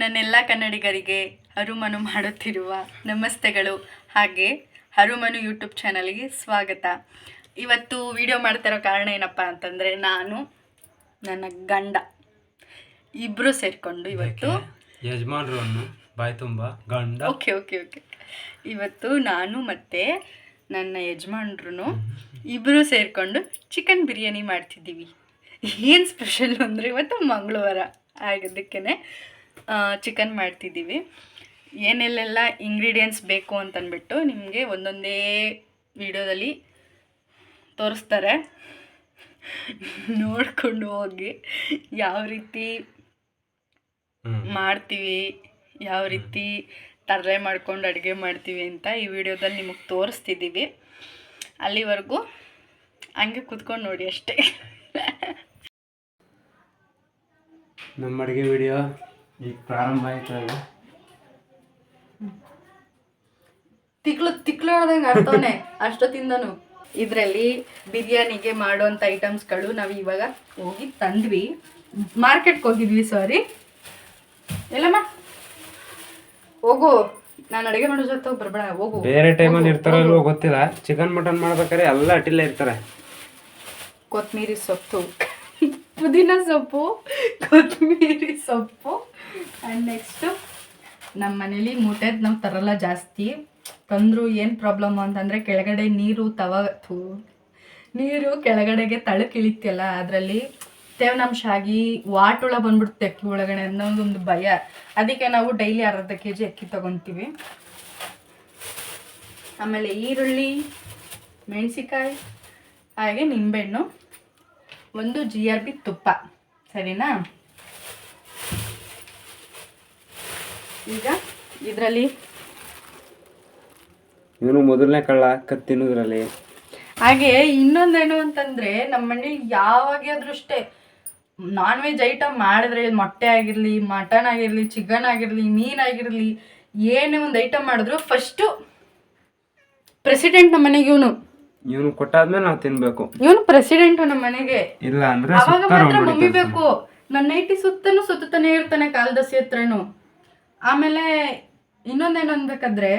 ನನ್ನೆಲ್ಲ ಕನ್ನಡಿಗರಿಗೆ ಹರುಮನು ಮಾಡುತ್ತಿರುವ ನಮಸ್ತೆಗಳು. ಹಾಗೆ ಹರುಮನು ಯೂಟ್ಯೂಬ್ ಚಾನಲ್ಗೆ ಸ್ವಾಗತ. ಇವತ್ತು ವಿಡಿಯೋ ಮಾಡ್ತಿರೋ ಕಾರಣ ಏನಪ್ಪ ಅಂತಂದರೆ ನಾನು ನನ್ನ ಗಂಡ ಇಬ್ಬರು ಸೇರಿಕೊಂಡು ಇವತ್ತು ಯಜಮಾನ್ರನ್ನು ಬಾಯಿ ತುಂಬ ಗಂಡ. Okay okay okay. ಇವತ್ತು ನಾನು ಮತ್ತು ನನ್ನ ಯಜಮಾನ್ರು ಇಬ್ಬರು ಸೇರಿಕೊಂಡು ಚಿಕನ್ ಬಿರಿಯಾನಿ ಮಾಡ್ತಿದ್ದೀವಿ. ಏನು ಸ್ಪೆಷಲ್ ಅಂದರೆ ಇವತ್ತು ಮಂಗಳವಾರ ಆಗೋದಕ್ಕೇ ಚಿಕನ್ ಮಾಡ್ತಿದ್ದೀವಿ. ಏನೆಲ್ಲೆಲ್ಲ ಇಂಗ್ರೀಡಿಯೆಂಟ್ಸ್ ಬೇಕು ಅಂತಂದ್ಬಿಟ್ಟು ನಿಮಗೆ ಒಂದೊಂದೇ ವಿಡಿಯೋದಲ್ಲಿ ತೋರಿಸ್ತಾರೆ. ನೋಡ್ಕೊಂಡು ಹೋಗಿ ಯಾವ ರೀತಿ ಮಾಡ್ತೀವಿ ಯಾವ ರೀತಿ ತರಲೆ ಮಾಡ್ಕೊಂಡು ಅಡುಗೆ ಮಾಡ್ತೀವಿ ಅಂತ ಈ ವಿಡಿಯೋದಲ್ಲಿ ನಿಮಗೆ ತೋರಿಸ್ತಿದ್ದೀವಿ. ಅಲ್ಲಿವರೆಗೂ ಹಂಗೆ ಕುತ್ಕೊಂಡು ನೋಡಿ ಅಷ್ಟೇ. ನಮ್ಮ ಅಡುಗೆ ವಿಡಿಯೋ ಈಗ ಪ್ರಾರಂಭ ಆಯ್ತಲ್ಲ ತಿಕ್ಳು ತಿಕ್ಳು ಹೇಳ್ದಂಗೆ ಅರ್ಥವೇ ಅಷ್ಟೊತ್ತಿಂದನು. ಇದರಲ್ಲಿ ಬಿರಿಯಾನಿಗೆ ಮಾಡುವಂಥ ಐಟಮ್ಸ್ಗಳು ನಾವು ಇವಾಗ ಹೋಗಿ ತಂದ್ವಿ. ಮಾರ್ಕೆಟ್ಗೆ ಹೋಗಿದ್ವಿ ಸಾರಿ ಎಲ್ಲಮ್ಮ? ಹೋಗು. ನಾನು ಅಡುಗೆ ಮಾಡೋ ಜೊತೆ ಬರಬೇಡ ಹೋಗು. ಬೇರೆ ಟೈಮಲ್ಲಿ ಇರ್ತಾರಲ್ವೋ ಗೊತ್ತಿಲ್ಲ. ಚಿಕನ್ ಮಟನ್ ಮಾಡ್ಬೇಕಾದ್ರೆ ಎಲ್ಲ ಅಟ್ಟಿಲ್ಲ ಇರ್ತಾರೆ. ಕೊತ್ತಮೀರಿ ಸೊಪ್ಪು. ಪುದೀನ ಸೊಪ್ಪು ಕೊತ್ತಮೀರಿ ಸೊಪ್ಪು. ನಮ್ಮ ಮನೇಲಿ ಮೂಟೆದ್ ನಾವು ತರಲ್ಲ ಜಾಸ್ತಿ. ತಂದ್ರು ಏನು ಪ್ರಾಬ್ಲಮ್ ಅಂತಂದರೆ ಕೆಳಗಡೆ ನೀರು ತವ ನೀರು ಕೆಳಗಡೆಗೆ ತಳು ಇಳಿತಿಯಲ್ಲ ಅದರಲ್ಲಿ ತೇವನಾಂಶ ಆಗಿ ವಾಟುಳ ಬಂದ್ಬಿಡುತ್ತೆ ಅಕ್ಕಿ ಒಳಗಡೆ ಅನ್ನೋದೊಂದು ಭಯ. ಅದಕ್ಕೆ ನಾವು ಡೈಲಿ ಅರ್ಧ ಕೆ ಜಿ ಅಕ್ಕಿ ತಗೊತೀವಿ. ಆಮೇಲೆ ಈರುಳ್ಳಿ ಮೆಣಸಿಕಾಯಿ ಹಾಗೆ ನಿಂಬೆಹಣ್ಣು, ಒಂದು ಜಿ ಆರ್ ಬಿ ತುಪ್ಪ. ಸರಿನಾ? ಈಗ ಇದರಲ್ಲಿ ಇವನು ಮೊದಲನೇ ಕಳ್ಳ ಕತ್ತಿನದ್ರಲ್ಲಿ. ಹಾಗೆ ಇನ್ನೊಂದೇನು ಅಂತಂದ್ರೆ ನಮ್ಮ ಮನೇಲಿ ಯಾವಾಗಾದ್ರೂ ಅಷ್ಟೇ ನಾನ್ ವೆಜ್ ಐಟಮ್ ಮಾಡಿದ್ರೆ ಮೊಟ್ಟೆ ಆಗಿರಲಿ ಮಟನ್ ಆಗಿರಲಿ ಚಿಕನ್ ಆಗಿರಲಿ ಮೀನ್ ಆಗಿರಲಿ ಏನೇ ಒಂದು ಐಟಮ್ ಮಾಡಿದ್ರು ಫಸ್ಟು ಪ್ರೆಸಿಡೆಂಟ್ ನಮ್ಮ ಮನೆಗೆ ಇವನು. ಇವನು ಕೊಟ್ಟಾದ್ಮೇಲೆ ನಾವು ತಿನ್ಬೇಕು. ಇವನು ಪ್ರೆಸಿಡೆಂಟ್ ನಮ್ಮ ಮನೆಗೆ. ಇಲ್ಲ ಅಂದ್ರೆ ಅವಾಗ ಮಾತ್ರ ಮಮ್ಮಿ. ಬೇಕು ನನ್ನ ನೈಟಿ ಸುತ್ತನೂ ಸುತ್ತಾನೆ ಇರ್ತಾನೆ ಕಾಲದಸಿ ಹತ್ರನು. ಆಮೇಲೆ ಇನ್ನೊಂದೇನು ಅನ್ಬೇಕಾದ್ರೆ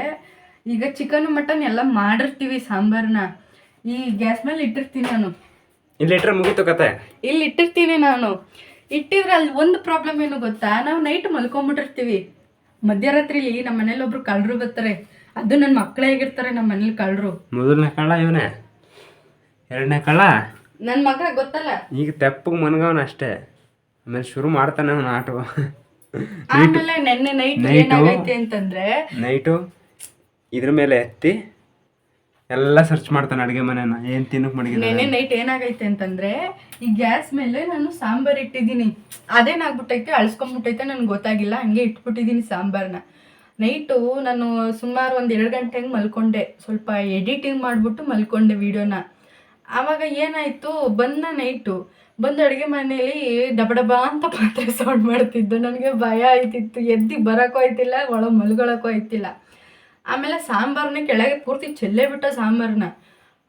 ಈಗ ಚಿಕನ್ ಮಟನ್ ಎಲ್ಲ ಮಾಡಿರ್ತೀವಿ ಸಾಂಬಾರ್ನ. ಈ ಗ್ಯಾಸ್ ಮೇಲೆ ಇಟ್ಟಿರ್ತೀನಿ ನಾನು. ಇಲ್ಲಿ ಇಟ್ಟರೆ ಮುಗೀತು ಕತೆ? ಇಲ್ಲಿ ಇಟ್ಟಿರ್ತೀನಿ ನಾನು. ಇಟ್ಟಿದ್ರೆ ಅಲ್ಲಿ ಒಂದು ಪ್ರಾಬ್ಲಮ್ ಏನು ಗೊತ್ತಾ? ನಾವು ನೈಟ್ ಮಲ್ಕೊಂಬಿಟ್ಟಿರ್ತೀವಿ. ಮಧ್ಯರಾತ್ರಿಲಿ ನಮ್ಮ ಮನೇಲಿ ಒಬ್ರು ಕಳ್ಳರು ಬರ್ತಾರೆ. ಅದು ನನ್ನ ಮಕ್ಕಳೇ ಆಗಿರ್ತಾರೆ ನಮ್ಮ ಮನೇಲಿ ಕಳ್ಳರು. ಮೊದಲನೇ ಕಳ್ಳ ಇವನೇ? ಎರಡನೇ ಕಳ್ಳ? ನನ್ನ ಮಗ ಗೊತ್ತಲ್ಲ. ಈಗ ತೆಪ್ಪಗೆ ಮನ್ಗವನ ಅಷ್ಟೇ. ಆಮೇಲೆ ಶುರು ಮಾಡ್ತಾನೆ ಅವನ ಆಟ ಆಮೇಲೆ ನೆನ್ನೆ ನೈಟ್ Night- ಏನಾಗೈತೆ ಅಂತಂದ್ರೆ ನೈಟು ಇದ್ರ ಮೇಲೆ ಎತ್ತಿ ಎಲ್ಲ ಸರ್ಚ್ ಮಾಡ್ತಾನೆ ಅಡುಗೆ ಮನೆನ. ಏನು ತಿನ್ನಕ್ಕೆ ಮಡಗಿದ ನೆನ್ನೆ ನೈಟ್ ಏನಾಗೈತೆ ಅಂತಂದ್ರೆ ಈ ಗ್ಯಾಸ್ ಮೇಲೆ ನಾನು ಸಾಂಬಾರ್ ಇಟ್ಟಿದ್ದೀನಿ. ಅದೇನಾಗ್ಬಿಟ್ಟೈತೆ ಅಳ್ಸ್ಕೊಂಡ್ಬಿಟ್ಟೈತೆ ನನ್ಗೆ ಗೊತ್ತಾಗಿಲ್ಲ. ಹಂಗೆ ಇಟ್ಬಿಟ್ಟಿದ್ದೀನಿ ಸಾಂಬಾರ್ನ. ನೈಟು ನಾನು ಸುಮಾರು ಒಂದ್ ಎರಡು ಗಂಟೆ ಹಂಗೆ ಮಲ್ಕೊಂಡೆ. ಸ್ವಲ್ಪ ಎಡಿಟಿಂಗ್ ಮಾಡ್ಬಿಟ್ಟು ಮಲ್ಕೊಂಡೆ ವಿಡಿಯೋನ ಆವಾಗ ಏನಾಯ್ತು? ಬಂದ ನೈಟು ಬಂದು ಅಡುಗೆ ಮನೇಲಿ ಡಬ ಡಬ ಅಂತ ಪಾತ್ರೆ ಸೌಂಡ್ ಮಾಡ್ತಿದ್ದು. ನನಗೆ ಭಯ ಆಯ್ತಿತ್ತು. ಎದ್ದು ಬರೋಕ್ಕೂ ಆಯ್ತಿಲ್ಲ, ಒಳ ಮಲ್ಗೊಳಕ್ಕೂ ಆಯ್ತಿಲ್ಲ. ಆಮೇಲೆ ಸಾಂಬಾರನ್ನ ಕೆಳಗೆ ಪೂರ್ತಿ ಚೆಲ್ಲೇ ಬಿಟ್ಟ ಸಾಂಬಾರನ್ನ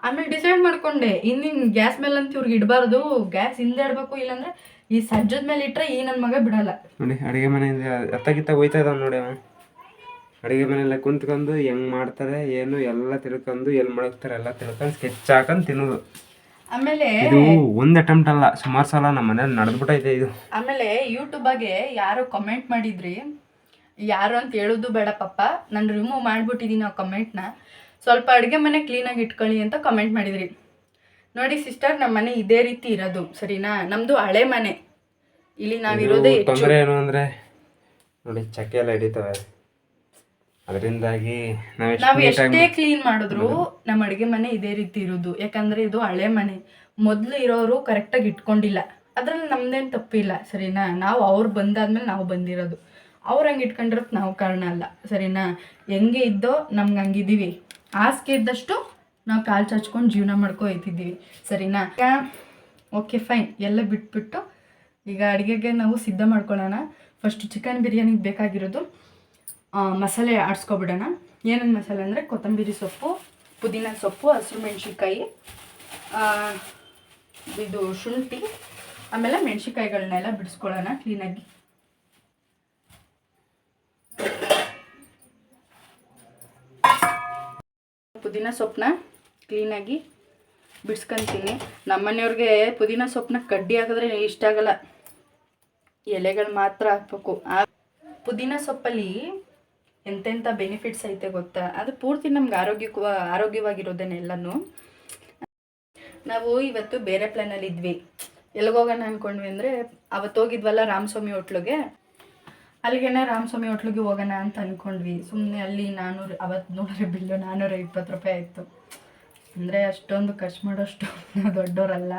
ಆಮೇಲೆ ಡಿಸೈಡ್ ಮಾಡ್ಕೊಂಡೆ, ಇನ್ನಿನ್ ಗ್ಯಾಸ್ ಮೇಲೆ ಅಂತ ಇವ್ರಿಗೆ ಇಡಬಾರ್ದು. ಗ್ಯಾಸ್ ಹಿಂದೆ ಇಡಬೇಕು ಇಲ್ಲಾಂದ್ರೆ ಈ ಸಜ್ಜದ ಮೇಲೆ ಇಟ್ಟರೆ ಈ ನನ್ನ ಮಗ ಬಿಡಲ್ಲ. ನೋಡಿ, ಅಡುಗೆ ಮನೆಯಿಂದ ಅತ್ತಗಿತ್ತ ಹೋಯ್ತಾ ಇದಾವೆ ನೋಡಿ ಅಡುಗೆ ಮನೆಯಲ್ಲ ಕುಂತ್ಕೊಂಡು ಹೆಂಗ್ ಮಾಡ್ತಾರೆ, ಏನು ಎಲ್ಲ ತಿಳ್ಕೊಂಡು ಎಲ್ಲಿ ಮಡಗ್ತಾರೆ ಎಲ್ಲ ತಿಳ್ಕೊಂಡು ಸ್ಕೆಚ್ ಹಾಕೊಂಡು ತಿನ್ನೋದು. ಆಮೇಲೆ ಇದು ಒಂದು ಅಟೆಂಪ್ಟ್ ಅಲ್ಲ ಸುಮಾರು ಸಲ ನಮ್ಮ ಮನೇಲಿ ನಡೆದ್ಬಿಟ್ಟೈತೆ ಇದು. ಆಮೇಲೆ ಯೂಟ್ಯೂಬಾಗೆ ಯಾರು ಕಮೆಂಟ್ ಮಾಡಿದ್ರಿ. ಯಾರು ಅಂತ ಹೇಳೋದು ಬೇಡ ಪಪ್ಪ ನಾನು ರಿಮೂವ್ ಮಾಡಿಬಿಟ್ಟಿದ್ದೀನಿ ಆ ಕಮೆಂಟ್ನ ಸ್ವಲ್ಪ ಅಡುಗೆ ಮನೆ ಕ್ಲೀನಾಗಿ ಇಟ್ಕೊಳ್ಳಿ ಅಂತ ಕಮೆಂಟ್ ಮಾಡಿದ್ರಿ. ನೋಡಿ ಸಿಸ್ಟರ್ ನಮ್ಮ ಮನೆ ಇದೇ ರೀತಿ ಇರೋದು ಸರಿನಾ? ನಮ್ಮದು ಹಳೆ ಮನೆ. ಇಲ್ಲಿ ನಾವಿರೋದೇ ಹೆಚ್ಚು. ತೊಂದರೆ ಏನು ಅಂದ್ರೆ ನೋಡಿ ಚಕ್ಕೆ ಎಲ್ಲ ಹಿಡಿತವೆ. ಅದರಿಂದಾಗಿ ನಾವು ಎಷ್ಟೇ ಕ್ಲೀನ್ ಮಾಡಿದ್ರು ನಮ್ಮ ಅಡುಗೆ ಮನೆ ಇದೇ ರೀತಿ ಇರೋದು. ಯಾಕಂದ್ರೆ ಇದು ಹಳೆ ಮನೆ. ಮೊದಲು ಇರೋರು ಕರೆಕ್ಟಾಗಿ ಇಟ್ಕೊಂಡಿಲ್ಲ. ಅದ್ರಲ್ಲಿ ನಮ್ದೇನು ತಪ್ಪಿಲ್ಲ ಸರಿನಾ? ನಾವು ಅವ್ರು ಬಂದಾದ್ಮೇಲೆ ನಾವು ಬಂದಿರೋದು. ಅವ್ರು ಹಂಗೆ ಇಟ್ಕೊಂಡಿರೋದು ನಾವು ಕಾರಣ ಅಲ್ಲ ಸರಿನಾ? ಹೆಂಗೆ ಇದ್ದೋ ನಮ್ಗೆ ಹಂಗಿದ್ದೀವಿ ಆಸ್ಕೆ ಇದ್ದಷ್ಟು ನಾವು ಕಾಲು ಚಾಚ್ಕೊಂಡು ಜೀವನ ಮಾಡ್ಕೊ ಹೋಯ್ತಿದ್ದೀವಿ ಸರಿನಾ? Okay fine. ಎಲ್ಲ ಬಿಟ್ಬಿಟ್ಟು ಈಗ ಅಡುಗೆಗೆ ನಾವು ಸಿದ್ಧ ಮಾಡ್ಕೊಳ್ಳೋಣ. ಫಸ್ಟ್ ಚಿಕನ್ ಬಿರಿಯಾನಿಗೆ ಬೇಕಾಗಿರೋದು. ಮಸಾಲೆ ಆಡಿಸ್ಕೊಬಿಡೋಣ. ಏನೇನು ಮಸಾಲೆ ಅಂದರೆ ಕೊತ್ತಂಬರಿ ಸೊಪ್ಪು, ಪುದೀನ ಸೊಪ್ಪು, ಹಸಿರು ಮೆಣಸಿನ್ಕಾಯಿ ಇದು ಶುಂಠಿ, ಆಮೇಲೆ ಮೆಣಸಿನ್ಕಾಯಿಗಳನ್ನೆಲ್ಲ ಬಿಡಿಸ್ಕೊಳ್ಳೋಣ ಕ್ಲೀನಾಗಿ ಪುದೀನ ಸೊಪ್ಪನ್ನ ಕ್ಲೀನಾಗಿ ಬಿಡ್ಸ್ಕೊತೀನಿ. ನಮ್ಮನೆಯವ್ರಿಗೆ ಪುದೀನ ಸೊಪ್ಪನ್ನ ಕಡ್ಡಿ ಹಾಕಿದ್ರೆ ಇಷ್ಟ ಆಗಲ್ಲ. ಎಲೆಗಳು ಮಾತ್ರ ಹಾಕ್ಬೇಕು. ಆ, ಪುದೀನ ಸೊಪ್ಪಲ್ಲಿ ಎಂತೆಂಥ ಬೆನಿಫಿಟ್ಸ್ ಐತೆ ಗೊತ್ತಾ? ಅದು ಪೂರ್ತಿ ನಮ್ಗೆ ಆರೋಗ್ಯಕ್ಕೂ ಆರೋಗ್ಯವಾಗಿರೋದೇನೆ ಎಲ್ಲನೂ ನಾವು ಇವತ್ತು ಬೇರೆ ಪ್ಲ್ಯಾನಲ್ಲಿ ಇದ್ವಿ. ಎಲ್ಲಿಗೋಗೋಣ ಅಂದ್ಕೊಂಡ್ವಿ ಅಂದರೆ, ಅವತ್ತು ಹೋಗಿದ್ವಲ್ಲ ರಾಮಸ್ವಾಮಿ ಹೋಟ್ಲಿಗೆ? ಅಲ್ಲಿಗೆನೆ ರಾಮಸ್ವಾಮಿ ಹೋಟ್ಲಿಗೆ ಹೋಗೋಣ ಅಂತ ಅಂದ್ಕೊಂಡ್ವಿ ಸುಮ್ಮನೆ ಅಲ್ಲಿ ನಾನ್ನೂರು ಅವತ್ತು ನೋಡಿದ್ರೆ ಬಿಲ್ಲು ನಾನ್ನೂರ ಇಪ್ಪತ್ತು ರೂಪಾಯಿ ಆಯಿತು. ಅಂದರೆ ಅಷ್ಟೊಂದು ಖರ್ಚು ಮಾಡೋಷ್ಟು ದೊಡ್ಡವರಲ್ಲ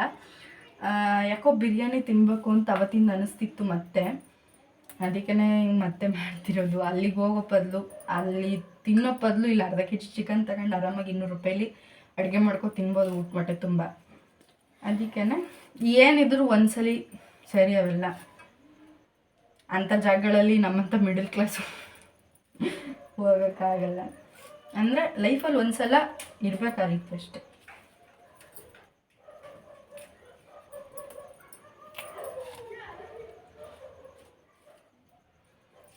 ಯಾಕೋ ಬಿರಿಯಾನಿ ತಿನ್ನಬೇಕು ಅಂತ ಅವತ್ತಿಂದ ಅನಿಸ್ತಿತ್ತು ಮತ್ತೆ. ಅದಕ್ಕೇ ಮತ್ತೆ ಮಾಡ್ತಿರೋದು. ಅಲ್ಲಿಗೆ ಹೋಗೋ ಬದಲು, ಅಲ್ಲಿ ತಿನ್ನೋ ಬದಲು ಇಲ್ಲ. ಅರ್ಧ ಕೆ ಜಿ ಚಿಕನ್ ತಗೊಂಡು ಆರಾಮಾಗಿ ಇನ್ನೂರು ರೂಪಾಯಲ್ಲಿ ಅಡುಗೆ ಮಾಡ್ಕೊ ತಿನ್ಬೋದು ಊಟ ಹೊಟ್ಟೆ ತುಂಬ. ಅದಕ್ಕೇ ಏನಿದ್ರು ಒಂದ್ಸಲಿ ಸರಿ ಅವೆಲ್ಲ. ಅಂಥ ಜಾಗಗಳಲ್ಲಿ ನಮ್ಮಂಥ ಮಿಡಲ್ ಕ್ಲಾಸು ಹೋಗೋಕ್ಕಾಗಲ್ಲ. ಅಂದರೆ ಲೈಫಲ್ಲಿ ಒಂದ್ಸಲ ಇರಬೇಕಾಗಿತ್ತು ಅಷ್ಟೆ.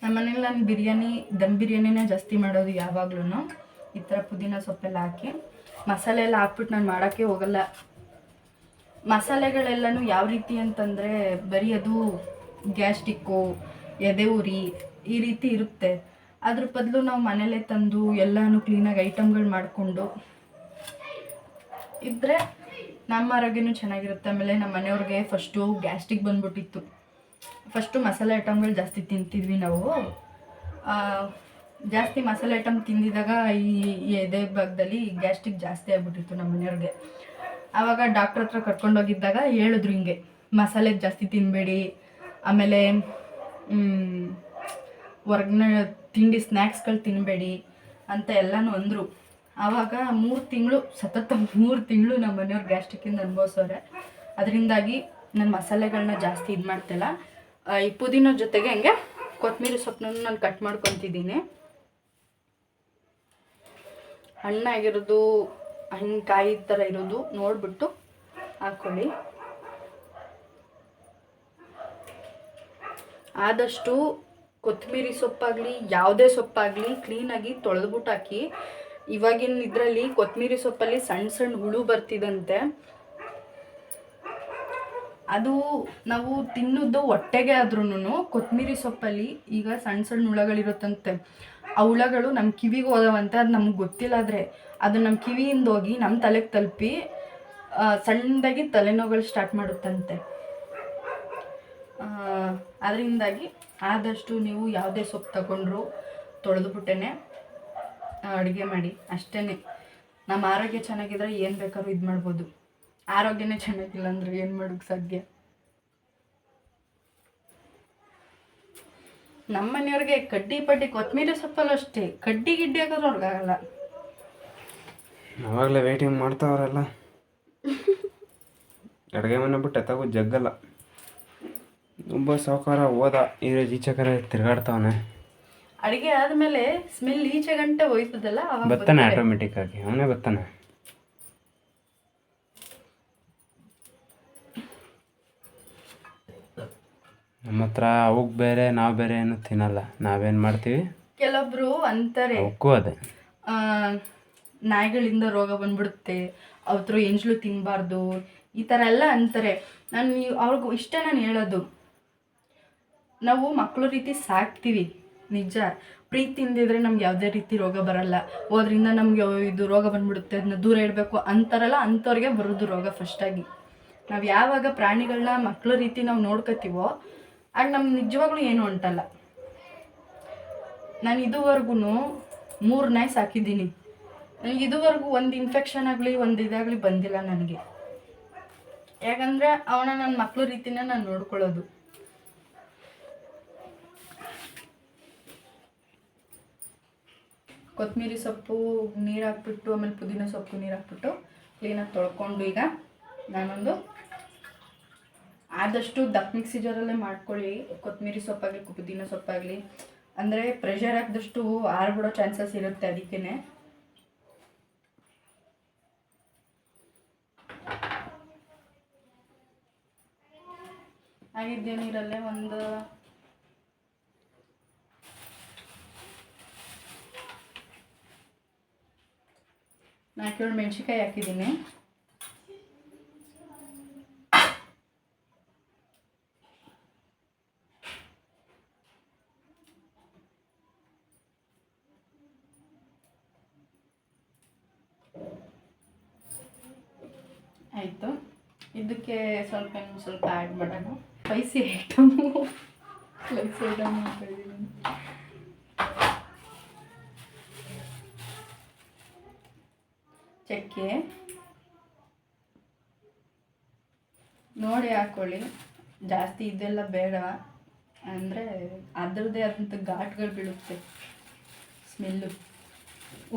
ನಮ್ಮನೇಲಿ ನಾನು ಬಿರಿಯಾನಿ, ದಮ್ ಬಿರಿಯಾನಿನೇ ಜಾಸ್ತಿ ಮಾಡೋದು ಯಾವಾಗ್ಲೂ ಈ ಥರ ಪುದೀನ ಸೊಪ್ಪೆಲ್ಲ ಹಾಕಿ, ಮಸಾಲೆ ಎಲ್ಲ ಹಾಕ್ಬಿಟ್ಟು ನಾನು ಮಾಡೋಕ್ಕೆ ಹೋಗಲ್ಲ. ಮಸಾಲೆಗಳೆಲ್ಲನೂ ಯಾವ ರೀತಿ ಅಂತಂದರೆ ಬರೀ ಅದು ಗ್ಯಾಸ್ಟಿಕ್ಕು, ಎದೆ ಉರಿ ಈ ರೀತಿ ಇರುತ್ತೆ. ಅದ್ರ ಬದಲು ನಾವು ಮನೇಲೇ ತಂದು ಎಲ್ಲನೂ ಕ್ಲೀನಾಗಿ ಐಟಮ್ಗಳು ಮಾಡಿಕೊಂಡು ಇದ್ದರೆ ನಮ್ಮ ಆರೋಗ್ಯನೂ ಚೆನ್ನಾಗಿರುತ್ತೆ. ಆಮೇಲೆ ನಮ್ಮ ಮನೆಯವ್ರಿಗೆ ಫಸ್ಟು ಗ್ಯಾಸ್ಟಿಕ್ ಬಂದ್ಬಿಟ್ಟಿತ್ತು. ಫಸ್ಟು ಮಸಾಲೆ ಐಟಮ್ಗಳು ಜಾಸ್ತಿ ತಿಂತಿದ್ವಿ ನಾವು. ಜಾಸ್ತಿ ಮಸಾಲೆ ಐಟಮ್ ತಿಂದಿದಾಗ ಈ ಎದೆ ಭಾಗದಲ್ಲಿ ಗ್ಯಾಸ್ಟ್ರಿಕ್ ಜಾಸ್ತಿ ಆಗ್ಬಿಟ್ಟಿತ್ತು ನಮ್ಮ ಮನೆಯವ್ರಿಗೆ. ಆವಾಗ ಡಾಕ್ಟ್ರ್ ಹತ್ರ ಕರ್ಕೊಂಡೋಗಿದ್ದಾಗ ಹೇಳಿದ್ರು ಹಿಂಗೆ, ಮಸಾಲೆ ಜಾಸ್ತಿ ತಿನ್ನಬೇಡಿ ಆಮೇಲೆ ಹೊರಗಿನ ತಿಂಡಿ ಸ್ನ್ಯಾಕ್ಸ್ಗಳು ತಿನ್ನಬೇಡಿ ಅಂತ ಎಲ್ಲನೂ ಅಂದರು. ಆವಾಗ ಮೂರು ತಿಂಗಳು, ಸತತ ಮೂರು ತಿಂಗಳು ನಮ್ಮ ಮನೆಯವ್ರು ಗ್ಯಾಸ್ಟ್ರಿಕ್ಕಿಂದ ಅನುಭವಿಸೋರೆ ಅದರಿಂದಾಗಿ ನಾನು ಮಸಾಲೆಗಳನ್ನ ಜಾಸ್ತಿ ಇದು ಮಾಡ್ತಿಲ್ಲ ಈ ಪುದೀನ ಜೊತೆಗೆ ಹಂಗೆ ಕೊತ್ತಂಬರಿ ಸೊಪ್ಪನ್ನು ನಾನು ಕಟ್ ಮಾಡ್ಕೊತಿದ್ದೀನಿ. ಹಣ್ಣಾಗಿರೋದು ಹಣ್ಣು ಕಾಯಿ ಥರ ಇರೋದು ನೋಡಿಬಿಟ್ಟು ಹಾಕ್ಕೊಳ್ಳಿ ಆದಷ್ಟು ಕೊತ್ತಂಬರಿ ಸೊಪ್ಪಾಗಲಿ, ಯಾವುದೇ ಸೊಪ್ಪಾಗಲಿ ಕ್ಲೀನಾಗಿ ತೊಳೆದ್ಬಿಟ್ಟು ಹಾಕಿ. ಇವಾಗಿನ ಇದರಲ್ಲಿ ಕೊತ್ತಂಬರಿ ಸೊಪ್ಪಲ್ಲಿ ಸಣ್ಣ ಸಣ್ಣ ಹುಳು ಬರ್ತಿದಂತೆ. ಅದು ನಾವು ತಿನ್ನೋದು ಹೊಟ್ಟೆಗೆ ಆದ್ರೂ ಕೊತ್ತಂಬರಿ ಸೊಪ್ಪಲ್ಲಿ ಈಗ ಸಣ್ಣ ಸಣ್ಣ ಹುಳಗಳಿರುತ್ತಂತೆ. ಆ ಹುಳಗಳು ನಮ್ಮ ಕಿವಿಗೆ ಹೋದವಂತೆ ಅದು ನಮ್ಗೆ ಗೊತ್ತಿಲ್ಲಾದ್ರೆ ಅದು ನಮ್ಮ ಕಿವಿಯಿಂದ ಹೋಗಿ ನಮ್ಮ ತಲೆಗೆ ತಲುಪಿ ಸಣ್ಣದಾಗಿ ತಲೆನೋವುಗಳು ಸ್ಟಾರ್ಟ್ ಮಾಡುತ್ತಂತೆ. ಅದರಿಂದಾಗಿ ಆದಷ್ಟು ನೀವು ಯಾವುದೇ ಸೊಪ್ಪು ತಗೊಂಡ್ರು ತೊಳೆದುಬಿಟ್ಟೆ ಅಡುಗೆ ಮಾಡಿ. ಅಷ್ಟೇ ನಮ್ಮ ಆರೋಗ್ಯ ಚೆನ್ನಾಗಿದ್ರೆ ಏನು ಬೇಕಾದ್ರೂ ಇದು ಮಾಡ್ಬೋದು. ಆರೋಗ್ಯನೇ ಚೆನ್ನಾಗಿಲ್ಲ ಅಂದ್ರೆ ಏನು ಮಾಡೋಕ್ಕೆ ಸಾಧ್ಯ? ನಮ್ಮ ಮನೆಯವ್ರಿಗೆ ಕಡ್ಡಿ ಪಡ್ಡಿ ಕೊತ್ತಂಬರಿ ಸೊಪ್ಪಲ್ಲ ಅಷ್ಟೇ. ಕಡ್ಡಿ ಗಿಡ್ಡಿ ಹಾಕೋದು ಅವ್ರಿಗಾಗಲ್ಲ ಅವಾಗಲೇ ವೇಟಿಂಗ್ ಮಾಡ್ತಾವ್ರಲ್ಲ. ಅಡುಗೆ ಮನೆ ಬಿಟ್ಟು ಎತ್ತಾಗೂ ಜಗ್ಗಲ್ಲ. ತುಂಬ ಸಾವುಕಾರ ಹೋದ ಈರೋಜು ಈಚೆ ತಿರುಗಾಡ್ತಾವನೆ. ಅಡುಗೆ ಆದಮೇಲೆ ಸ್ಮೆಲ್ ಈಚೆ ಗಂಟೆ ಹೋಯ್ತದಲ್ಲ ಬರ್ತಾನೆ ಆಟೋಮೆಟಿಕ್ ಆಗಿ ಅವನೇ ಬರ್ತಾನೆ ನಮ್ಮ ಹತ್ರ ಅವಕ್ಕೆ ಬೇರೆ ನಾವು ಬೇರೆ ಏನು ತಿನ್ನಲ್ಲ. ನಾವೇನು ಮಾಡ್ತೀವಿ? ಕೆಲವೊಬ್ರು ಅಂತಾರೆ. ಅವಕ್ಕೂ ಅದೇ. ಆ, ನಾಯಿಗಳಿಂದ ರೋಗ ಬಂದ್ಬಿಡುತ್ತೆ. ಅವತ್ರ ಎಂಜಲು ತಿನ್ನಬಾರ್ದು ಈ ಥರ ಎಲ್ಲ ಅಂತಾರೆ. ನಾನು ನೀವು ಅವ್ರಿಗೂ ಇಷ್ಟ ನಾನು ಹೇಳೋದು. ನಾವು ಮಕ್ಕಳು ರೀತಿ ಸಾಕ್ತೀವಿ. ನಿಜ. ಪ್ರೀತಿಯಿಂದಿದ್ರೆ ನಮ್ಗೆ ಯಾವುದೇ ರೀತಿ ರೋಗ ಬರಲ್ಲ. ಹೋದ್ರಿಂದ ನಮಗೆ ಇದು ರೋಗ ಬಂದ್ಬಿಡುತ್ತೆ. ಅದನ್ನ ದೂರ ಇಡಬೇಕು ಅಂತಾರಲ್ಲ ಅಂಥವ್ರಿಗೆ ಬರೋದು ರೋಗ ಫಸ್ಟಾಗಿ ನಾವು ಯಾವಾಗ ಪ್ರಾಣಿಗಳನ್ನ ಮಕ್ಕಳ ರೀತಿ ನಾವು ನೋಡ್ಕೋತೀವೋ ಆಗ ನಮ್ಮ ನಿಜವಾಗ್ಲೂ ಏನು ಅಂಟಲ್ಲ ನಾನು ಇದುವರೆಗೂ ಮೂರು ನಾಯಿ ಸಾಕಿದ್ದೀನಿ ನನಗೆ ಇದುವರೆಗೂ ಒಂದು ಇನ್ಫೆಕ್ಷನ್ ಆಗಲಿ, ಒಂದು ಇದಾಗಲಿ ಬಂದಿಲ್ಲ ನನಗೆ. ಯಾಕಂದರೆ ಅವನ ನನ್ನ ಮಕ್ಕಳ ರೀತಿನ ನಾನು ನೋಡ್ಕೊಳ್ಳೋದು. ಕೊತ್ತಂಬರಿ ಸೊಪ್ಪು ನೀರು ಹಾಕ್ಬಿಟ್ಟು, ಆಮೇಲೆ ಪುದೀನ ಸೊಪ್ಪು ನೀರು ಹಾಕ್ಬಿಟ್ಟು ಕ್ಲೀನಾಗಿ ತೊಳ್ಕೊಂಡು ಈಗ ನಾನೊಂದು ಆದಷ್ಟು ದಪ್ಪ ಮಿಕ್ಸಿ ಮಾಡ್ಕೊಳ್ಳಿ ಕೊತ್ತಂಬರಿ ಸೊಪ್ಪಾಗಲಿ ಪುದೀನ ಸೊಪ್ಪಾಗಲಿ. ಅಂದರೆ ಪ್ರೆಷರ್ ಹಾಕಿದಷ್ಟು ಆರ್ಬಿಡೋ ಚಾನ್ಸಸ್ ಇರುತ್ತೆ ಅದಕ್ಕೇ ಆಗಿದ್ದೇ ನೀರಲ್ಲೇ ಒಂದು ನಾಲ್ಕೇಳು ಮೆಣಸಿನ್ಕಾಯಿ ಹಾಕಿದ್ದೀನಿ ಆಯಿತು ಇದಕ್ಕೆ ಸ್ವಲ್ಪ ಸ್ವಲ್ಪ ಆ್ಯಡ್ ಮಾಡೋಣ. ಸ್ಪೈಸಿ ಐಟಮು ಸ್ಪೈಸಿ ಐಟಮ್ ಮಾಡ್ತಾಯಿದ್ದೀನಿ ಚಕ್ಕೆ. ನೋಡಿ ಹಾಕ್ಕೊಳ್ಳಿ ಜಾಸ್ತಿ ಇದೆಲ್ಲ ಬೇಡ. ಅಂದರೆ ಅದರದ್ದೇ ಆದಂಥ ಘಾಟ್ಗಳು ಬೀಳುತ್ತೆ. ಸ್ಮೆಲ್ಲು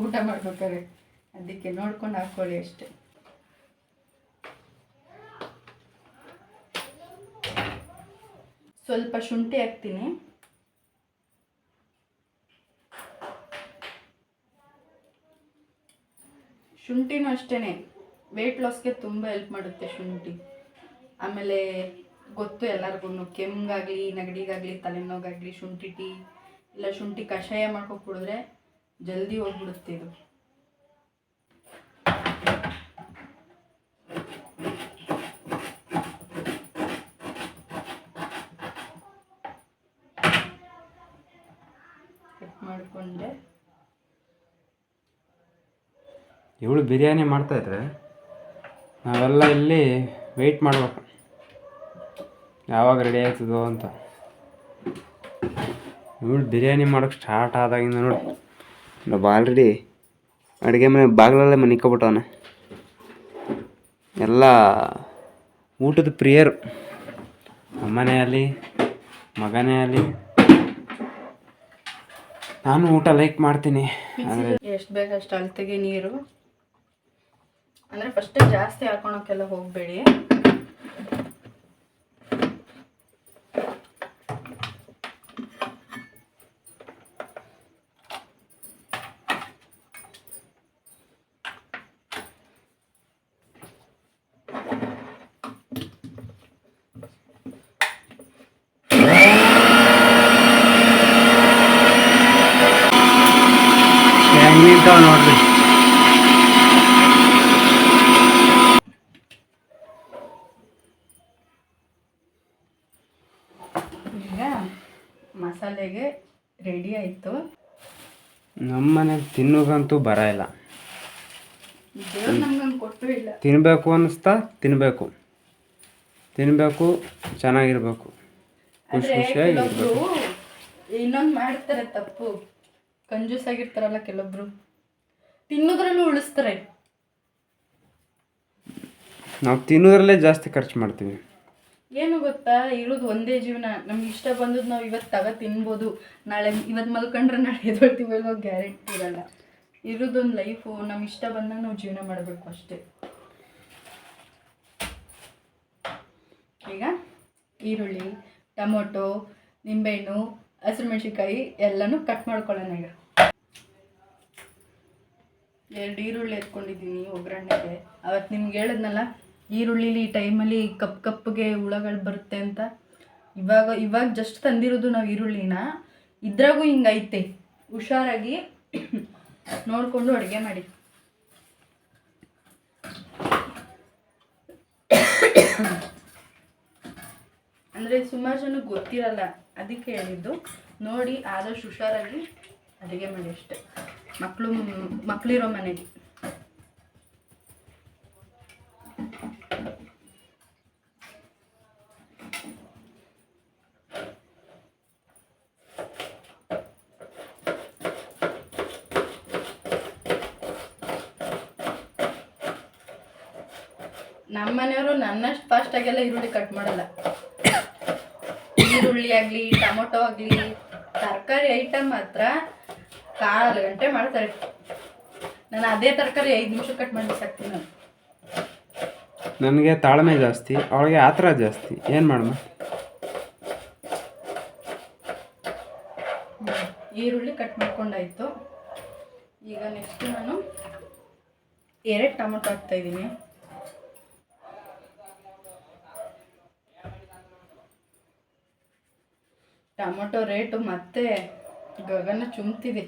ಊಟ ಮಾಡ್ಬೇಕಾದ್ರೆ. ಅದಕ್ಕೆ ನೋಡ್ಕೊಂಡು ಹಾಕ್ಕೊಳ್ಳಿ ಅಷ್ಟೇ. ಸ್ವಲ್ಪ ಶುಂಠಿ ಹಾಕ್ತೀನಿ. ಶುಂಠಿನೂ ಅಷ್ಟೇ ವೆಯ್ಟ್ ಲಾಸ್ಗೆ ತುಂಬ ಹೆಲ್ಪ್ ಮಾಡುತ್ತೆ ಶುಂಠಿ. ಆಮೇಲೆ ಗೊತ್ತು ಎಲ್ಲರಿಗೂ ಕೆಮ್ಮಿಗಾಗಲಿ ನೆಗಡಿಗಾಗಲಿ, ತಲೆನೋವಾಗಲಿ, ಶುಂಠಿ ಟೀ, ಇಲ್ಲ ಶುಂಠಿ ಕಷಾಯ ಮಾಡ್ಕೊಂಡು ಕುಡಿದ್ರೆ ಜಲ್ದಿ ಹೋಗ್ಬಿಡುತ್ತೆ ಇದು ಕಟ್ ಮಾಡಿಕೊಂಡೆ ಇವಳು ಬಿರಿಯಾನಿ ಮಾಡ್ತಾಯಿದ್ರೆ ನಾವೆಲ್ಲ ಇಲ್ಲಿ ವೆಯ್ಟ್ ಮಾಡ್ಬೇಕು. ಯಾವಾಗ ರೆಡಿ ಆಯ್ತದೋ ಅಂತ. ಇವಳು ಬಿರಿಯಾನಿ ಮಾಡೋಕೆ ಸ್ಟಾರ್ಟ್ ಆದಾಗಿಂದ ನೋಡಿ. ನಾವು ಆಲ್ರೆಡಿ ಅಡುಗೆ ಮನೆ ಬಾಗಿಲಲ್ಲೇ ಮನಿಕೊಬಿಟ್ಟವನೆ ಎಲ್ಲ ಊಟದ ಪ್ರಿಯರು. ಅಮ್ಮನೇ ಆಗಲಿ ಮಗನೇ ಆಗಲಿ ನಾನು ಊಟ ಲೈಕ್ ಮಾಡ್ತೀನಿ. ಎಷ್ಟು ಬೇಕು ಅಷ್ಟು ಅಳತೆಗೆ ನೀರು. ಅಂದರೆ ಫಸ್ಟ್ ಜಾಸ್ತಿ ಹಾಕೊಳಕ್ಕೆಲ್ಲ ಹೋಗಬೇಡಿ ಹೆಂಗ್ ನಿಂತಾವ ನೋಡ್ರಿ ಈಗ ಮಸಾಲೆಗೆ ರೆಡಿ ಆಯಿತು. ನಮ್ಮ ಮನೆಗೆ ಬರ ಇಲ್ಲ. ದೇವ್ರು ನಮ್ಗಂಗೆ ಕೊಟ್ಟು ಇಲ್ಲ. ತಿನ್ನಬೇಕು ಅನ್ನಿಸ್ತಾ ತಿನ್ನಬೇಕು ತಿನ್ನಬೇಕು ಚೆನ್ನಾಗಿರ್ಬೇಕು. ಖುಷಿ ಆದ್ರೆ ಖುಷಿಯಾಗಿ ಕೆಲವೊಬ್ರು ಇನ್ನೊಂದು ಮಾಡ್ತಾರೆ ತಪ್ಪು. ಕಂಜೂಸ್ ಆಗಿರ್ತಾರಲ್ಲ ಕೆಲವೊಬ್ರು. ತಿನ್ನೋದ್ರಲ್ಲೂ ಉಳಿಸ್ತಾರೆ. ನಾವು ತಿನ್ನೋದ್ರಲ್ಲೇ ಜಾಸ್ತಿ ಖರ್ಚು ಮಾಡ್ತೀವಿ. ಏನು ಗೊತ್ತಾ? ಇರೋದು ಒಂದೇ ಜೀವನ. ನಮ್ಗೆ ಇಷ್ಟ ಬಂದದ್ದು ನಾವು ಇವತ್ತು ತಗೋ ತಿನ್ಬೋದು. ನಾಳೆ ಇವತ್ತು ಮಲ್ಕೊಂಡ್ರೆ ನಾಳೆ ಎದೊಳ್ತೀವಿ ಗ್ಯಾರಂಟಿ ಇರಲ್ಲ. ಇರೋದೊಂದು ಲೈಫು ನಮ್ಗೆ ಇಷ್ಟ ಬಂದಾಗ ನಾವು ಜೀವನ ಮಾಡಬೇಕು ಅಷ್ಟೇ. ಈಗ ಈರುಳ್ಳಿ, ಟೊಮೊಟೊ, ನಿಂಬೆಹಣ್ಣು, ಹಸಿರು ಮೆಣಸಿನ್ಕಾಯಿ ಎಲ್ಲನೂ ಕಟ್ ಮಾಡ್ಕೊಳ್ಳೋಣ ಈಗ. ಎರಡು ಈರುಳ್ಳಿ ಎತ್ಕೊಂಡಿದ್ದೀನಿ ಒಗ್ಗರಣೆಗೆ. ಅವತ್ತು ನಿಮ್ಗೆ ಹೇಳಿದ್ನಲ್ಲ ಈರುಳ್ಳಿಲಿ ಈ ಟೈಮಲ್ಲಿ ಕಪ್ ಕಪ್ಗೆ ಹುಳಗಳು ಬರುತ್ತೆ ಅಂತ. ಇವಾಗ ಇವಾಗ ಜಸ್ಟ್ ತಂದಿರೋದು ನಾವು ಈರುಳ್ಳಿನ. ಇದ್ರಾಗೂ ಹಿಂಗೈತೆ. ಹುಷಾರಾಗಿ ನೋಡಿಕೊಂಡು ಅಡುಗೆ ಮಾಡಿ. ಅಂದರೆ ಸುಮಾರು ಜನಕ್ಕೆ ಗೊತ್ತಿರಲ್ಲ, ಅದಕ್ಕೆ ಹೇಳಿದ್ದು. ನೋಡಿ, ಆದಷ್ಟು ಹುಷಾರಾಗಿ ಅಡುಗೆ ಮಾಡಿ ಅಷ್ಟೆ. ಮಕ್ಕಳು ಮಕ್ಕಳಿರೋ ಮನೆಗೆ. ನಮ್ಮ ಮನೆಯವರು ನನ್ನಷ್ಟು ಫಾಸ್ಟಾಗೆಲ್ಲ ಈರುಳ್ಳಿ ಕಟ್ ಮಾಡಲ್ಲ. ಈರುಳ್ಳಿ ಆಗಲಿ ಟೊಮೊಟೊ ಆಗಲಿ ತರಕಾರಿ ಐಟಮ್ ಮಾತ್ರ ಕಾಲು ಗಂಟೆ ಮಾಡ್ತಾರೆ. ನಾನು ಅದೇ ತರಕಾರಿ ಐದು ನಿಮಿಷ ಕಟ್ ಮಾಡಿ ಸಾಕ್ತೀನಿ ನಾನು. ನನಗೆ ತಾಳ್ಮೆ ಜಾಸ್ತಿ ಅವಳಿಗೆ ಆತರ ಜಾಸ್ತಿ. ಏನು ಮಾಡಮ್ಮ ಈರುಳ್ಳಿ ಕಟ್ ಮಾಡ್ಕೊಂಡಾಯಿತು. ಈಗ ನೆಕ್ಸ್ಟ್ ನಾನು ಎರಡು ಟೊಮೊಟೊ ಹಾಕ್ತಾ ಟೊಮೊಟೊ ರೇಟು ಮತ್ತೆ ಗಗನ ಚುಮ್ತಿದೆ.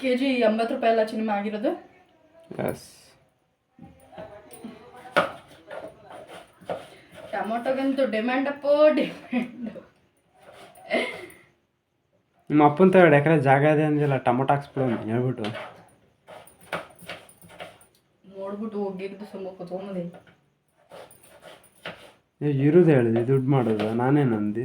ಕೆ ಜಿ ಎಂಬತ್ತು ರೂಪಾಯಿ ಎಲ್ಲ ಚಿನಿಮಾ ಆಗಿರೋದು? ಟೊಮೊಟೊಗಂತೂ ಡಿಮ್ಯಾಂಡ್ ಅಪ್ಪೋ ಡಿಮ್ಯಾಂಡ್ ನಿಮ್ಮ ಅಪ್ಪನ ಎರಡು ಯಾಕಂದ್ರೆ ಜಾಗ ಇದೆ ಅಂದಿಲ್ಲ ಟೊಮೊಟೊ ಹಾಕ್ಸ್ಬಿಡು ಅಂತ ಹೇಳ್ಬಿಟ್ಟು. ನೋಡ್ಬಿಟ್ಟು ಹೋಗಿದ್ದು ಸುಮ್ಮ ಕೂತ್ಕೊಂಬಂದಿ ಇರುದು ಹೇಳಿದೆ ದುಡ್ಡು ಮಾಡೋದು ನಾನೇ ನಂದಿ.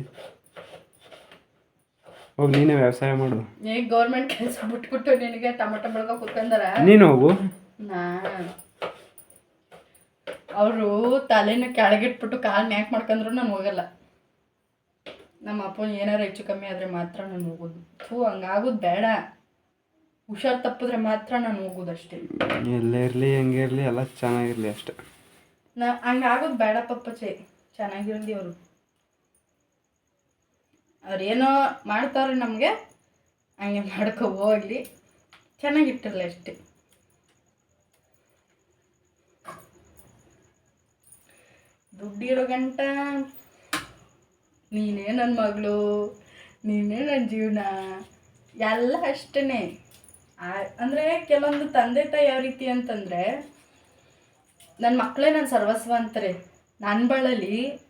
ಹೋಗಿ ನೀನೇ ವ್ಯವಸಾಯ ಮಾಡು. ಈಗ ಗೌರ್ಮೆಂಟ್ ಕೆಲಸ ಬಿಟ್ಬಿಟ್ಟು ನಿನಗೆ ಟೊಮೆಟೊ ಬೆಳ್ಕೊ ಕುತ್ಕೊಂಡಾರ ನೀನು ಹೋಗು. ಅವರು ತಲೆನ ಕೆಳಗಿಟ್ಬಿಟ್ಟು ಕಾಲು ಮ್ಯಾಕ್ ಮಾಡ್ಕಂದ್ರು ನಾನು ಹೋಗಲ್ಲ. ನಮ್ಮ ಅಪ್ಪನ ಏನಾರು ಹೆಚ್ಚು ಕಮ್ಮಿ ಆದರೆ ಮಾತ್ರ ನಾನು ಹೋಗೋದು. ಥೂ ಹಂಗಾಗೋದು ಬೇಡ. ಹುಷಾರು ತಪ್ಪಿದ್ರೆ ಮಾತ್ರ ನಾನು ಹೋಗೋದು ಅಷ್ಟೇ. ಎಲ್ಲೇ ಇರಲಿ ಹೆಂಗೆ ಇರಲಿ ಎಲ್ಲ ಚೆನ್ನಾಗಿರಲಿ ಅಷ್ಟೇ. ನಾ ಹಂಗಾಗೋದು ಬೇಡ ಪಪ್ಪಚ್ಚೆ. ಚೆನ್ನಾಗಿರಲಿ ಅವರು ಅವ್ರೇನೋ ಮಾಡ್ತಾರೆ ನಮಗೆ, ಹಂಗೆ ಮಾಡ್ಕೊ ಹೋಗ್ಲಿ. ಚೆನ್ನಾಗಿಟ್ಟಿರಲಿ ಅಷ್ಟೇ. ದುಡ್ಡಿರೋ ಗಂಟ, ನೀನೇ ನನ್ನ ಮಗಳು, ನೀನೇ ನನ್ನ ಜೀವನ, ಎಲ್ಲ ಅಷ್ಟೇ ಅಂದರೆ ಕೆಲವೊಂದು ತಂದೆ ತಾಯಿ ಯಾವ ರೀತಿ ಅಂತಂದರೆ ನನ್ನ ಮಕ್ಕಳೇ ನನ್ನ ಸರ್ವಸ್ವ ಅಂತಾರೆ ನನ್ನ ಬಳಲಿ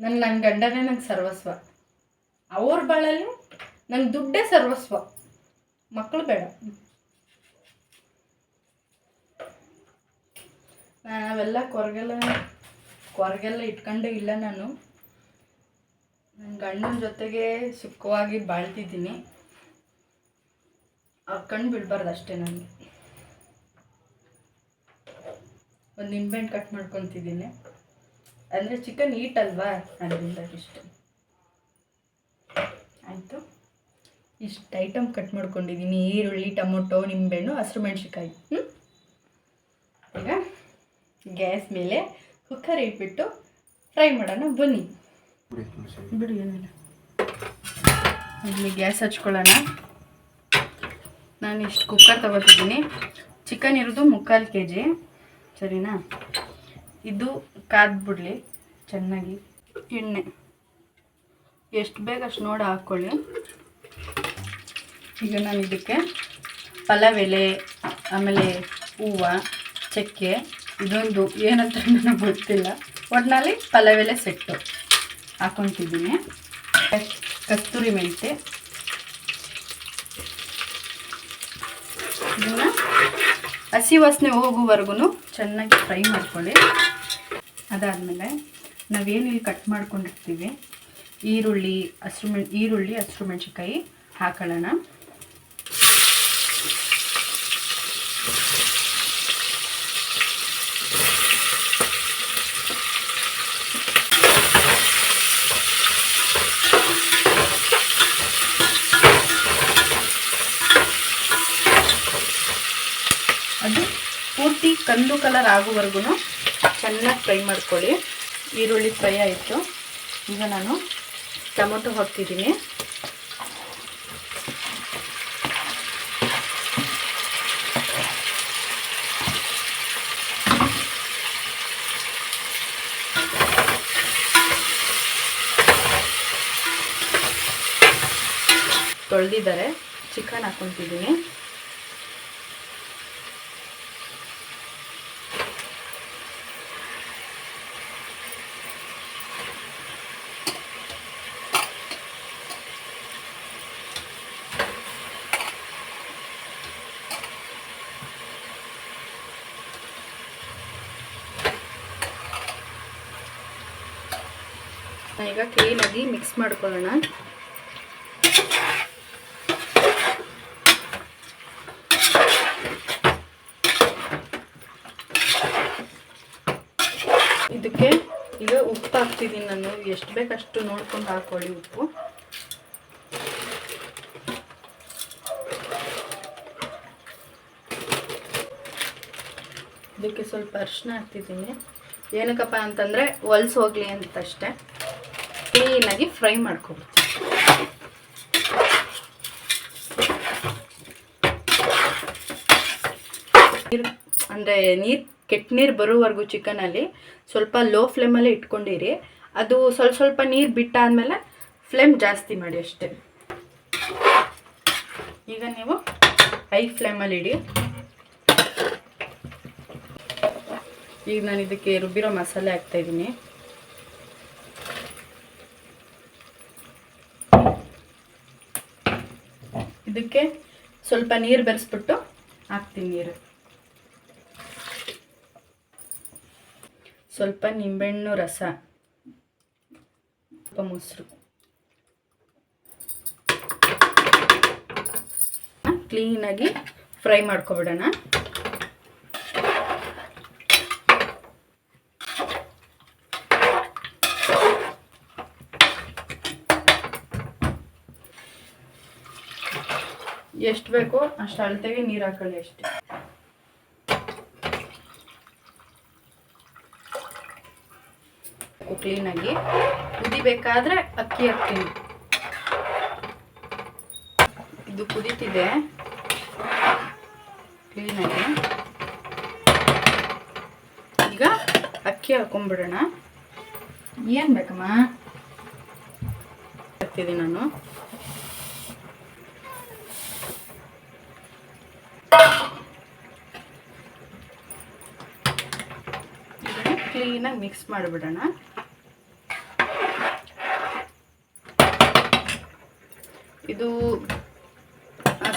ನನ್ನ ನನ್ನ ಗಂಡನೇ ನಂಗೆ ಸರ್ವಸ್ವ. ಅವ್ರ ಬಳಲಿ ನಂಗೆ ದುಡ್ಡೇ ಸರ್ವಸ್ವ. ಮಕ್ಕಳು ಬೇಡ. ನಾವೆಲ್ಲ ಕೊರಗೆಲ್ಲ ಕೊರಗೆಲ್ಲ ಇಟ್ಕೊಂಡೇ ಇಲ್ಲ ನಾನು. ನನ್ನ ಗಂಡನ ಜೊತೆಗೆ ಸುಖವಾಗಿ ಬಾಳ್ತಿದ್ದೀನಿ. ಅವ್ರ ಕಣ್ಣು ಬಿಡಬಾರ್ದು ಅಷ್ಟೇ ನನಗೆ ಒಂದು ನಿಂಬೆಹಣ್ಣು ಕಟ್ ಮಾಡ್ಕೊತಿದ್ದೀನಿ. ಅಂದರೆ ಚಿಕನ್ ಈಟ್ ಅಲ್ವಾ? ಅದರಿಂದ ಇಷ್ಟ. ಆಯಿತು. ಇಷ್ಟು ಐಟಮ್ ಕಟ್ ಮಾಡ್ಕೊಂಡಿದ್ದೀನಿ. ಈರುಳ್ಳಿ, ಟೊಮೊಟೊ ನಿಂಬೆಹಣ್ಣು ಹಸಿರು ಮೆಣಸಿಕಾಯಿ ಹ್ಞೂ ಈಗ ಗ್ಯಾಸ್ ಮೇಲೆ ಕುಕ್ಕರ್ ಇಟ್ಬಿಟ್ಟು ಫ್ರೈ ಮಾಡೋಣ. ಬನ್ನಿ. ಬಿಡಿ, ಏನಿಲ್ಲ. ಇಲ್ಲಿ ಗ್ಯಾಸ್ ಹಚ್ಕೊಳ್ಳೋಣ. ನಾನು ಇಷ್ಟು ಕುಕ್ಕರ್ ತಗೋತಿದ್ದೀನಿ. ಚಿಕನ್ ಇರೋದು ಮುಕ್ಕಾಲು ಕೆ ಜಿ ಸರಿನಾ? ಇದು ಕಾದ್ಬಿಡ್ಲಿ ಚೆನ್ನಾಗಿ. ಎಣ್ಣೆ. ಎಷ್ಟು ಬೇಗ ಅಷ್ಟು ನೋಡಿ ಹಾಕ್ಕೊಳ್ಳಿ ಈಗ ನಾನು ಇದಕ್ಕೆ ಎಲೆ ಆಮೇಲೆ ಹೂವು, ಚಕ್ಕೆ, ಇದೊಂದು ಏನಂತ ನನಗೆ ಗೊತ್ತಿಲ್ಲ. ಒಟ್ಟಿನಲ್ಲಿ ಪಲಾವ್ ಎಲೆ ಸೆಟ್ಟು ಹಾಕೊತಿದ್ದೀನಿ. ಕಸ್ತೂರಿ ಮೆಂತೆ ಇದನ್ನು ಹಸಿ ವಾಸನೆ ಹೋಗುವವರೆಗೂ ಚೆನ್ನಾಗಿ ಫ್ರೈ ಮಾಡ್ಕೊಳ್ಳಿ. ಅದಾದಮೇಲೆ ನಾವೇನು ಇಲ್ಲಿ ಕಟ್ ಮಾಡ್ಕೊಂಡಿರ್ತೀವಿ? ಈರುಳ್ಳಿ, ಹಸಿರು ಮೆಣ್, ಈರುಳ್ಳಿ, ಹಸಿರು ಮೆಣಸಿನ್ಕಾಯಿ ಹಾಕೊಳ್ಳೋಣ ಅದು ಪೂರ್ತಿ ಕಂದು ಕಲರ್ ಆಗುವವರೆಗೂ ಚೆನ್ನಾಗಿ ಫ್ರೈ ಮಾಡ್ಕೊಳ್ಳಿ. ಈರುಳ್ಳಿ ಫ್ರೈ ಆಯಿತು. ಈಗ ನಾನು ಟೊಮೊಟೊ ಹಾಕ್ತಿದ್ದೀನಿ. ತೊಳೆದಿದ್ದಾರೆ. ಚಿಕನ್ ಈಗ ಕ್ಲೀನಾಗಿ ಮಿಕ್ಸ್ ಮಾಡ್ಕೊಳ್ಳೋಣ. ಇದಕ್ಕೆ ಈಗ ಉಪ್ಪು ಹಾಕ್ತಿದ್ದೀನಿ ನಾನು. ಎಷ್ಟು ಬೇಕಷ್ಟು ನೋಡ್ಕೊಂಡು ಹಾಕೊಳ್ಳಿ ಉಪ್ಪು. ಇದಕ್ಕೆ ಸ್ವಲ್ಪ ಅರಿಶಿನ ಹಾಕ್ತಿದ್ದೀನಿ. ಏನಕ್ಕಪ್ಪ ಅಂತಂದರೆ ಹೊಲ್ಸ್ ಹೋಗ್ಲಿ ಅಂತ ಅಷ್ಟೇ. ಕ್ಲೀನಾಗಿ ಫ್ರೈ ಮಾಡ್ಕೊಬಿಡ್ತೀನಿ ನೀರು, ಅಂದರೆ ನೀರು, ಕೆಟ್ಟ ನೀರು ಬರೋವರೆಗೂ ಚಿಕನಲ್ಲಿ ಸ್ವಲ್ಪ ಲೋ ಫ್ಲೇಮಲ್ಲೇ ಇಟ್ಕೊಂಡಿರಿ. ಅದು ಸ್ವಲ್ಪ ಸ್ವಲ್ಪ ನೀರು ಬಿಟ್ಟಾದಮೇಲೆ ಫ್ಲೇಮ್ ಜಾಸ್ತಿ ಮಾಡಿ ಅಷ್ಟೇ. ಈಗ ನೀವು ಹೈ ಫ್ಲೇಮಲ್ಲಿ ಇಡಿ. ಈಗ ನಾನು ಇದಕ್ಕೆ ರುಬ್ಬಿರೋ ಮಸಾಲೆ ಹಾಕ್ತಾ ಇದಕ್ಕೆ ಸ್ವಲ್ಪ ನೀರು ಬೆರೆಸ್ಬಿಟ್ಟು ಹಾಕ್ತೀನಿ ನೀರು. ಸ್ವಲ್ಪ ನಿಂಬೆಹಣ್ಣು ರಸ ಸ್ವಲ್ಪ ಮೊಸರು. ಕ್ಲೀನಾಗಿ ಫ್ರೈ ಮಾಡ್ಕೊಬಿಡೋಣ. ಎಷ್ಟು ಬೇಕೋ ಅಷ್ಟು ಅಳತೆಗೆ ನೀರು ಹಾಕೊಳ್ಳಿ ಅಷ್ಟೇ. ಕ್ಲೀನಾಗಿ ಕುದಿಬೇಕಾದ್ರೆ ಅಕ್ಕಿ ಹಾಕ್ತೀನಿ. ಇದು ಕುದೀತಿದೆ. ಕ್ಲೀನಾಗಿ ಈಗ ಅಕ್ಕಿ ಹಾಕೊಂಡ್ಬಿಡೋಣ. ಏನು ಬೇಕಮ್ಮ? ಹಾಕ್ತಿದ್ದೀನಿ ನಾನು ಇದನ್ನು ಕ್ಲೀನಾಗಿ ಮಿಕ್ಸ್ ಮಾಡಿಬಿಡೋಣ. ಇದು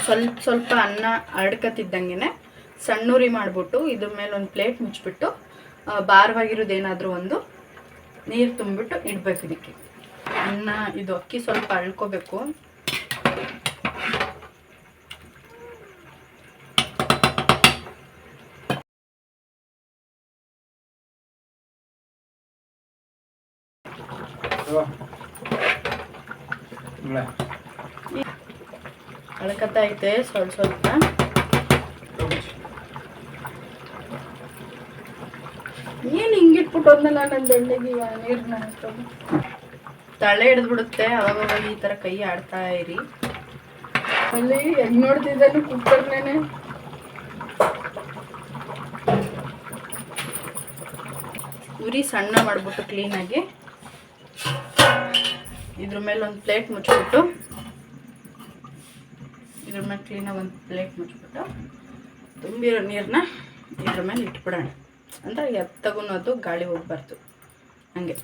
ಸ್ವಲ್ಪ ಸ್ವಲ್ಪ ಅನ್ನ ಅಡ್ಕತ್ತಿದ್ದಂಗೆ ಸಣ್ಣೂರಿ ಮಾಡಿಬಿಟ್ಟು ಇದ್ರ ಮೇಲೆ ಒಂದು ಪ್ಲೇಟ್ ಮುಚ್ಚಿಬಿಟ್ಟು ಭಾರವಾಗಿರೋದೇನಾದರೂ ಒಂದು ನೀರು ತುಂಬಿಬಿಟ್ಟು ಇಡಬೇಕು ಇದಕ್ಕೆ. ಅನ್ನ, ಇದು ಅಕ್ಕಿ ಸ್ವಲ್ಪ ಅಳ್ಕೋಬೇಕು. ಅಳ್ಕತ್ತಾ ಐತೆ ಸ್ವಲ್ಪ ಸ್ವಲ್ಪ. ಏನು ಹಿಂಗಿಟ್ಬಿಟ್ಟು ಹೋದ್ನಲ್ಲ ನನ್ನ ಬೆಳ್ಳಿಗೆ ನೀರನ್ನ ಹಾಕೋದು ತಳೆ ಹಿಡಿದ್ಬಿಡುತ್ತೆ ಅವಾಗ ಈ ಥರ ಕೈ ಆಡ್ತಾ ಇರಿ. ಅಲ್ಲಿ ಹೆಂಗ್ ನೋಡ್ತಿದ್ದಾನೆ ಕುಕ್ಕರ್ನೇನೆ? ಉರಿ ಸಣ್ಣ ಮಾಡಿಬಿಟ್ಟು ಕ್ಲೀನಾಗಿ ಇದ್ರ ಮೇಲೆ ಒಂದು ಪ್ಲೇಟ್ ಮುಚ್ಚಿಬಿಟ್ಟು ಇದ್ರ ಮೇಲೆ ಕ್ಲೀನಾಗಿ ಒಂದು ಪ್ಲೇಟ್ ಮುಚ್ಚಿಬಿಟ್ಟು ತುಂಬಿರೋ ನೀರನ್ನ ಇದ್ರ ಮೇಲೆ ಇಟ್ಬಿಡೋಣ. ಅಂದ್ರೆ ಎತ್ತಗೂ ಅದು ಗಾಳಿ ಹೋಗ್ಬಾರ್ದು. ಹಂಗೆ.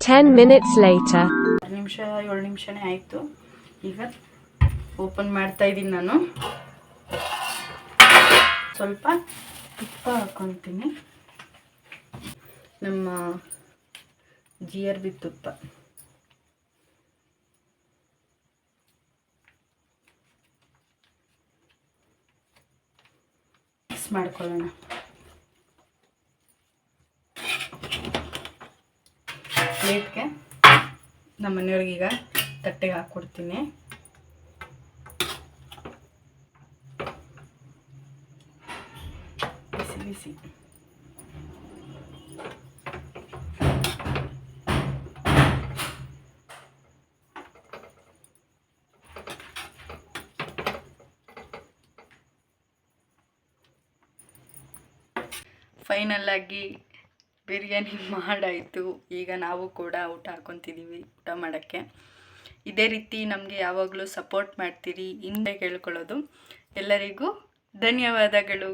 10 minutes later. ಆರು ನಿಮಿಷ ಏಳು ನಿಮಿಷನೇ ಆಯಿತು. ಈಗ ಓಪನ್ ಮಾಡ್ತಾ ಇದ್ದೀನಿ ನಾನು. ಸ್ವಲ್ಪ ತುಪ್ಪ ಹಾಕೊತೀನಿ. ನಮ್ಮ ಜಿ ಆರ್ ಬಿ ತುಪ್ಪ. ಮಿಕ್ಸ್ ಮಾಡ್ಕೊಳ್ಳೋಣ. ಪ್ಲೇಟ್ಗೆ ನಮ್ಮ ಮನೆಯವ್ರಿಗೀಗ ತಟ್ಟೆಗೆ ಹಾಕ್ಕೊಡ್ತೀನಿ. ಬಿಸಿ ಬಿಸಿ. ಫೈನಲ್ ಆಗಿ ಬಿರಿಯಾನಿ ಮಾಡಾಯಿತು. ಈಗ ನಾವು ಕೂಡ ಊಟ ಹಾಕೊತಿದ್ದೀವಿ ಊಟ ಮಾಡೋಕ್ಕೆ. ಇದೇ ರೀತಿ ನಮಗೆ ಯಾವಾಗಲೂ ಸಪೋರ್ಟ್ ಮಾಡ್ತೀರಿ, ಹಿಂದೆ ಕೇಳ್ಕೊಳ್ಳೋದು. ಎಲ್ಲರಿಗೂ ಧನ್ಯವಾದಗಳು.